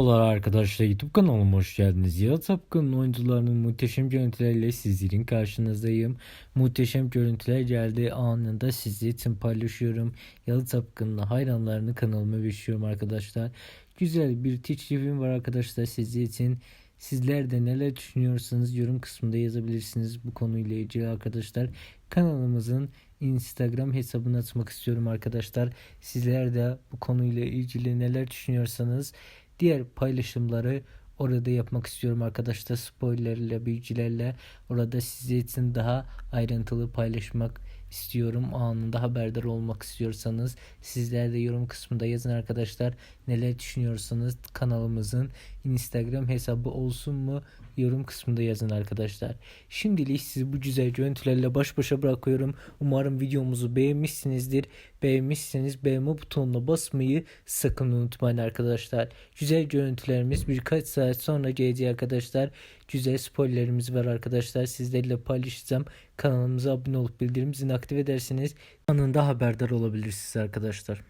Merhabalar arkadaşlar YouTube kanalıma hoş geldiniz. Yalı Tapkan'ın oyuncularının muhteşem görüntüleriyle sizlerin karşınızdayım. Muhteşem görüntüler geldiği anında sizi için paylaşıyorum. Yalı Tapkan'ın hayranlarını kanalıma bekliyorum arkadaşlar. Güzel bir teklifim var arkadaşlar sizler için. Sizler de neler düşünüyorsanız yorum kısmında yazabilirsiniz bu konuyla ilgili arkadaşlar. Kanalımızın Instagram hesabını açmak istiyorum arkadaşlar. Sizler de bu konuyla ilgili neler düşünüyorsanız diğer paylaşımları orada yapmak istiyorum arkadaşlar. Spoilerle, bilgilerle orada size için daha ayrıntılı paylaşmak istiyorum. Anında haberdar olmak istiyorsanız sizler de yorum kısmında yazın arkadaşlar. Neler düşünüyorsanız kanalımızın Instagram hesabı olsun mu? Yorum kısmında yazın arkadaşlar. Şimdilik sizi bu güzel görüntülerle baş başa bırakıyorum. Umarım videomuzu beğenmişsinizdir. Beğenmişseniz beğenme butonuna basmayı sakın unutmayın arkadaşlar. Güzel görüntülerimiz birkaç saat sonra gelecek arkadaşlar. Güzel spoilerlerimiz var arkadaşlar. Sizlerle paylaşacağım. Kanalımıza abone olup bildirim zilini aktif ederseniz anında haberdar olabilirsiniz arkadaşlar.